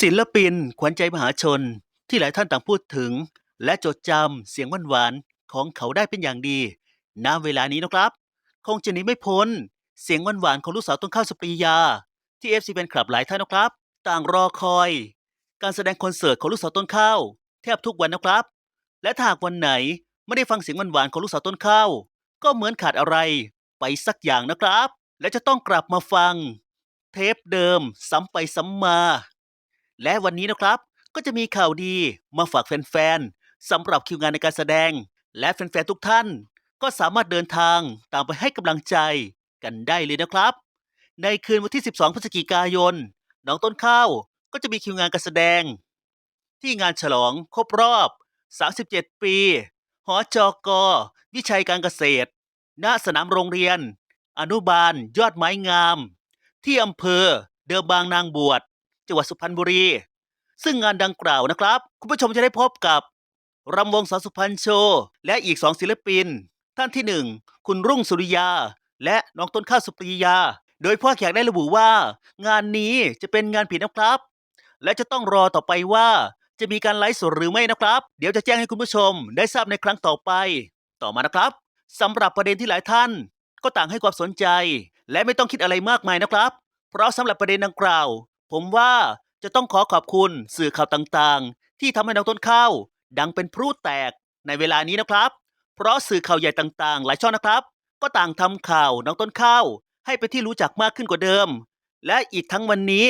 ศิลปินขวัญใจมหาชนที่หลายท่านต่างพูดถึง และจดจำเสียงหวานๆของเขาได้เป็นอย่างดีณเวลานี้นะครับ คงจะหนีไม่พ้น เสียงหวานๆของลูกสาวต้นข้าวสุปรียา ที่เอฟซีแฟนคลับหลายท่านนะครับ ต่างรอคอย การแสดงคอนเสิร์ตของลูกสาวต้นข้าวแทบทุกวันนะครับ และถ้าหากวันไหนไม่ได้ฟังเสียงหวานๆของลูกสาวต้นข้าวก็เหมือนขาดอะไรไปสักอย่างนะครับ และจะต้องกลับมาฟัง เทปเดิมซ้ำไปซ้ำมา และวันนี้นะครับก็จะมีข่าวดีมาฝากแฟนๆสำหรับคิวงานในการแสดง และแฟนๆทุกท่าน ก็สามารถเดินทางตามไปให้กำลังใจกันได้เลยนะครับ ในคืนวันที่ 12 พฤศจิกายน น้องต้นข้าวก็จะมีคิวงานการแสดง ที่งานฉลองครบรอบ 37 ปี หอจอกอวิชัยการเกษตร ณสนามโรงเรียน อนุบาล ยอดไม้งาม ที่อำเภอเดิมบางนางบวช จังหวัดสุพรรณบุรี ซึ่งงานดังกล่าวนะครับ คุณผู้ชมจะได้พบกับรำวงสาวสุพรรณโชว์ และอีกสองศิลปิน ท่านที่หนึ่งคุณรุ่งสุริยา และน้องต้นข้าวสุปรียา โดยพ่อแขกได้ระบุว่า งานนี้จะเป็นงานผิดนะครับ และจะต้องรอต่อไปว่า จะมีการไลฟ์สดหรือไม่นะครับ เดี๋ยวจะแจ้งให้คุณผู้ชมได้ทราบในครั้งต่อไป ต่อมานะครับสำหรับประเด็นที่หลายท่าน ก็ต่างให้ความสนใจ และไม่ต้องคิดอะไรมากมายนะครับ เพราะสำหรับประเด็นดังกล่าว ผมว่าจะต้องขอขอบคุณสื่อข่าวต่างๆ ที่ทำให้น้องต้นข้าว ดังเป็นพลุแตกในเวลานี้นะครับ เพราะสื่อข่าวใหญ่ต่างๆ หลายช่องนะครับ ก็ต่างทำข่าวน้องต้นข้าว ให้เป็นที่รู้จักมากขึ้นกว่าเดิม และอีกทั้งวันนี้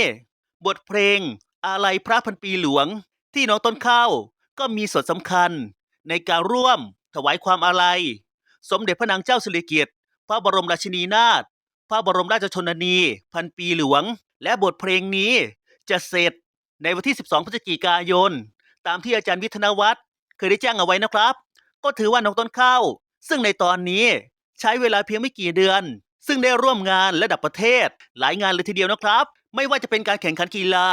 บทเพลงอาลัยพระพันปีหลวง ที่น้องต้นข้าว ก็มีส่วนสำคัญ ในการร่วม ถวายความอาลัย สมเด็จพระนางเจ้าสิริกิติ์พระบรมราชินีนาถพระบรมราชชนนี พันปีหลวง และบทเพลงนี้จะเสร็จในวันที่ 12 พฤศจิกายน ตามที่อาจารย์วิทยาวัฒน์เคยได้แจ้งเอาไว้นะครับ ก็ถือว่าน้องต้นข้าว ซึ่งในตอนนี้ใช้เวลาเพียงไม่กี่เดือน ซึ่งได้ร่วมงานระดับประเทศ หลายงานเลยทีเดียวนะครับ ไม่ว่าจะเป็นการแข่งขันกีฬา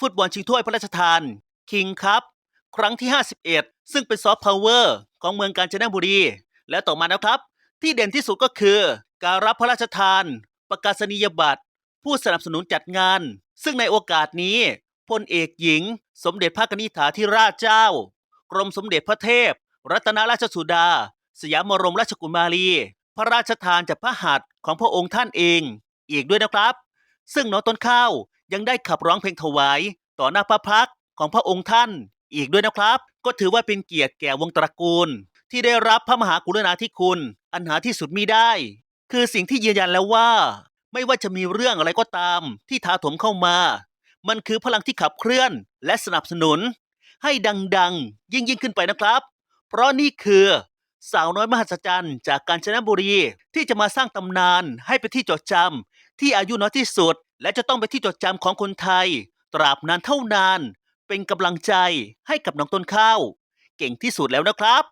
ฟุตบอลชิงถ้วยพระราชทานคิงคัพครั้งที่ 51 ซึ่งเป็นซอฟต์พาวเวอร์ของเมืองกาญจนบุรี และต่อมานะครับ ที่เด่นที่สุดก็คือ การรับพระราชทาน ประกาศนียบัตร ผู้สนับสนุนจัดงาน ซึ่งในโอกาสนี้พลเอกหญิง สมเด็จพระกนิษฐาธิราชเจ้า กรมสมเด็จพระเทพ รัตนราชสุดา สยามบรมราชกุมารี พระราชทานจากพระหัตถ์ของพระองค์ท่านเอง อีกด้วยนะครับ ซึ่งน้องต้นข้าวยังได้ขับร้องเพลงถวาย ต่อหน้าพระพักของพระองค์ท่าน อีกด้วยนะครับ ก็ถือว่าเป็นเกียรติแก่วงตระกูล ที่ได้รับพระมหากรุณาธิคุณ อันหาที่สุดมิได้ คือสิ่งที่ยืนยันแล้วว่า ไม่ว่าจะมีเรื่องอะไรก็ตามที่ถาถมเข้ามา มันคือพลังที่ขับเคลื่อนและสนับสนุน ให้ดังๆ ยิ่งยิ่งขึ้นไปนะครับ เพราะนี่คือสาวน้อยมหัศจรรย์จากกาญจนบุรีที่จะมาสร้างตำนานให้เป็นที่จดจำที่อายุน้อยที่สุด และจะต้องเป็นที่จดจำของคนไทย ตราบนานเท่านาน เป็นกำลังใจให้กับน้องต้นข้าว เก่งที่สุดแล้วนะครับ